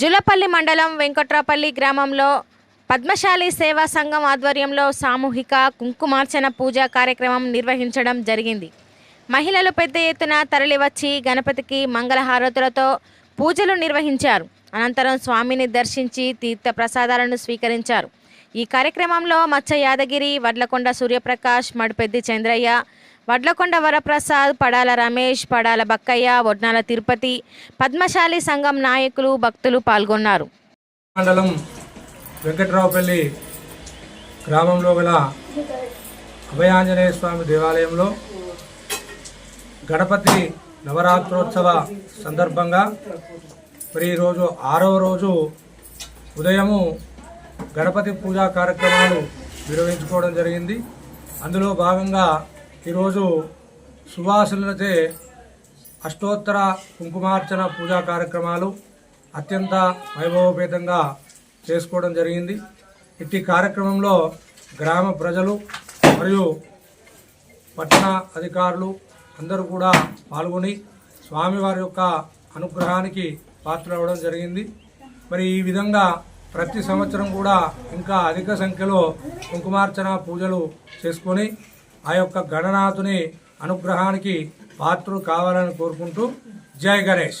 జులపల్లి మండలం వెంకట్రాపల్లి గ్రామంలో పద్మశాలి సేవా సంఘం ఆధ్వర్యంలో సామూహిక కుంకుమార్చన పూజ కార్యక్రమం నిర్వహించడం జరిగింది. మహిళలు పెద్ద ఎత్తున తరలివచ్చి గణపతికి మంగళహారతులతో పూజలు నిర్వహించారు. అనంతరం స్వామిని దర్శించి తీర్థ ప్రసాదాలను స్వీకరించారు. ఈ కార్యక్రమంలో మచ్చ యాదగిరి వడ్లకొండ సూర్యప్రకాష్ మడిపెద్ది చంద్రయ్య వడ్లకొండ వరప్రసాద్ పడాల రమేష్ పడాల బక్కయ్య వడ్నాల తిరుపతి పద్మశాలి సంఘం నాయకులు భక్తులు పాల్గొన్నారు. మండలం వెంకట్రావుపల్లి గ్రామంలో గల అభయాంజనేయ స్వామి దేవాలయంలో గణపతి నవరాత్రోత్సవ సందర్భంగా మరి ఈరోజు ఆరవ రోజు ఉదయము గణపతి పూజా కార్యక్రమాలు నిర్వహించుకోవడం జరిగింది. అందులో భాగంగా ఈరోజు సువాసనలచే అష్టోత్తర కుంకుమార్చన పూజా కార్యక్రమాలు అత్యంత వైభవపేతంగా చేసుకోవడం జరిగింది. ఇట్టి కార్యక్రమంలో గ్రామ ప్రజలు మరియు పట్టణ అధికారులు అందరూ కూడా పాల్గొని స్వామివారి యొక్క అనుగ్రహానికి పాత్రలవ్వడం జరిగింది. మరి ఈ విధంగా ప్రతి సంవత్సరం కూడా ఇంకా అధిక సంఖ్యలో కుంకుమార్చన పూజలు చేసుకొని ఆ యొక్క గణనాథుని అనుగ్రహానికి పాత్రలు కావాలని కోరుకుంటూ జై గణేష్.